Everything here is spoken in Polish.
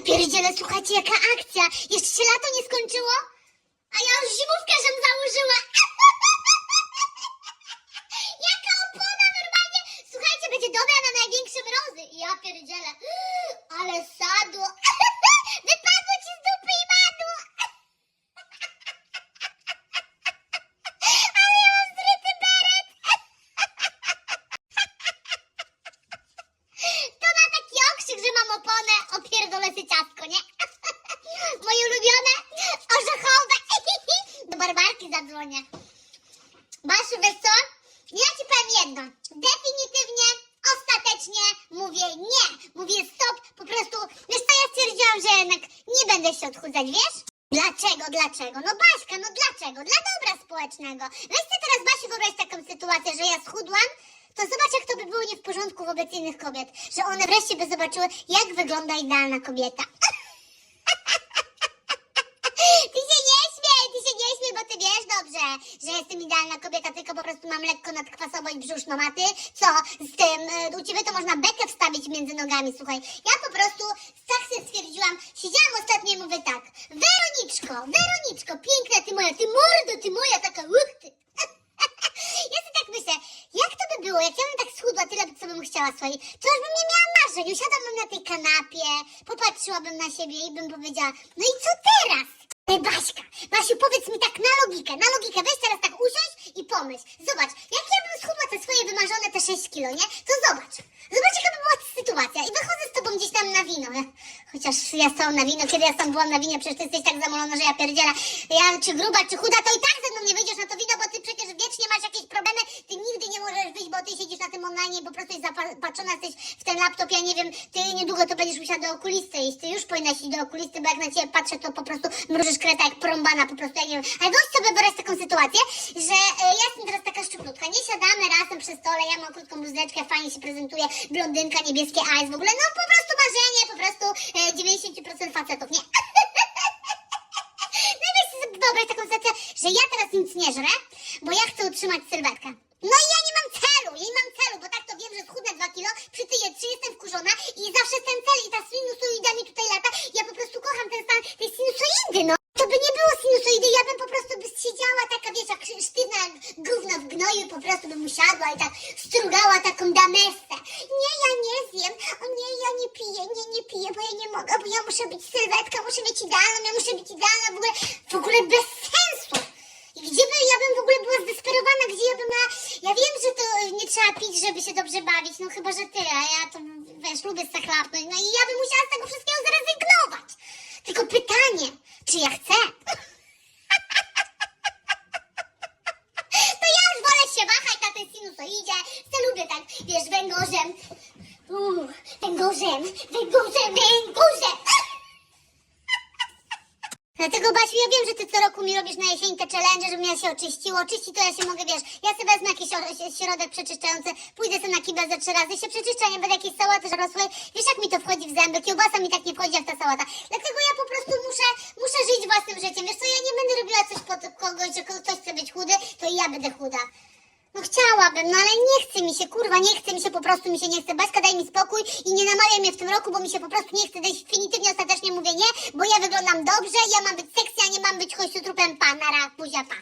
pierdzielę, słuchajcie, jaka akcja. Jeszcze się lato nie skończyło? A ja już zimówkę żem założyła. Jaka opona normalnie. Słuchajcie, będzie dobra na największe mrozy. Ja pierdzielę. Ale sadło. Wypadło ci z dupy i madło. Ale ja mam zryty beret. To ma taki okrzyk, że mam oponę. Opierdolę się ciastko, nie? Moje ulubione orzechowe. Do barbarki zadzwonię. Basiu, wiesz co? Ja ci powiem jedno. Definitywnie, ostatecznie mówię nie. Mówię stop. Po prostu, wiesz co, ja stwierdziłam, że jednak nie będę się odchudzać, wiesz? Dlaczego, dlaczego? No Baśka, no dlaczego? Dla dobra społecznego. Weź sobie teraz, Basiu, wyobraź taką sytuację, że ja schudłam, to zobacz, jak to by było nie w porządku wobec innych kobiet. Że one wreszcie by zobaczyły, jak wygląda idealna kobieta. Ty się nie śmiej, ty się nie śmiej, bo ty wiesz dobrze, że jestem idealna kobieta, tylko po prostu mam lekko nadkwasowość brzuszną, a ty co z tym, y, u ciebie to można bekę wstawić między nogami, słuchaj. Ja po prostu tak sobie stwierdziłam, siedziałam ostatnio i mówię tak, Weroniczko, Weroniczko, piękna ty moja, ty mordo, ty moja, taka uch, ty. Ja sobie tak myślę, jak to by było, jak ja bym tak schudła tyle, co bym chciała swojej, to już bym nie miała marzeń, usiadłabym na tej kanapie, popatrzyłabym na siebie i bym powiedziała, no i co teraz? Ej, Baśka, Basiu, powiedz mi tak na logikę, na logikę, weź teraz tak usiądź i pomyśl. Zobacz, jak ja bym schudła te swoje wymarzone te 6 kilo, nie? To zobacz, zobacz jaka by była sytuacja i wychodzę z tobą gdzieś tam na wino. Chociaż ja z tobą na wino, kiedy ja tobą byłam na winie, przecież ty jesteś tak zamolona, że ja pierdzielę. Ja czy gruba, czy chuda, to i tak ze mną nie wyjdziesz na to wino, bo ty przecież wiecznie masz jakieś problemy, ty nigdy nie możesz wyjść, bo ty siedzisz na tym online i po prostu jest zapatrzona jesteś w ten laptop, ja nie wiem, ty niedługo to będziesz musiała do okulisty iść, ty już powinnaś iść do okulisty, bo jak na ciebie patrzę, to po prostu mrużysz kreta jak porąbana, po prostu, ja nie wiem. Ale wyobraź sobie wyobraź taką sytuację, że e, ja jestem teraz taka szczuplutka, nie siadamy razem przy stole, ja mam krótką bluzeczkę, fajnie się prezentuje, blondynka, niebieskie eyes, w ogóle, no po prostu marzenie, po prostu e, 90% facetów, nie? No i sobie wyobraź taką sytuację, że ja teraz nic nie żrę, bo ja chcę utrzymać sylwetkę. No i ja nie mam celu, ja nie mam celu, bo tak to wiem, że schudnę 2 kilo, przytyję 3, jestem wkurzona i zawsze ten cel i ta sinusoida mi tutaj lata. Ja po prostu kocham ten stan tej sinusoidy, no. To by nie było sinusoidy, ja bym po prostu by siedziała taka, wiesz, jak sztywna jak gówno w gnoju po prostu bym usiadła i tak strugała taką damesę. Nie, ja nie zjem, o nie, ja nie piję, nie, nie piję, bo ja nie mogę, bo ja muszę być sylwetka, muszę być idealna, ja muszę być idealna, w ogóle, w ogóle bez sensu. I gdzie by ja bym w ogóle gdzie ja bym na... Ja wiem, że to nie trzeba pić, żeby się dobrze bawić, no chyba, że ty, a ja to, wiesz, lubię zachlapnąć, no i ja bym musiała z tego wszystkiego zrezygnować. Tylko pytanie, czy ja chcę? To ja już wolę się wahać na tej sinusoidzie, chcę lubię tak, wiesz, węgorzem, Uuu, węgorzem, węgorzem, węgorzem. Dlatego Basiu, ja wiem, że ty co roku mi robisz na jesień te challenge, żebym ja się oczyściło. Oczyścić to ja się mogę, wiesz, ja sobie wezmę jakiś środek przeczyszczający, pójdę sobie na kibel ze trzy razy, się przeczyszczę, nie będę jakiejś sałaty żarosłej. Wiesz, jak mi to wchodzi w zęby, kiełbasa mi tak nie wchodzi jak ta sałata. Dlatego ja po prostu muszę, muszę żyć własnym życiem. Wiesz co, ja nie będę robiła coś pod kogoś, że ktoś chce być chudy, to i ja będę chuda. No chciałabym, no ale nie chce mi się, kurwa, nie chce mi się, po prostu mi się nie chce. Baśka, daj mi spokój i nie namawiaj mnie w tym roku, bo mi się po prostu nie chce. Definitywnie ostatecznie mówię nie, bo ja wyglądam dobrze, ja mam być seksy, a nie mam być kościotrupem pa, nara, buzia, pa.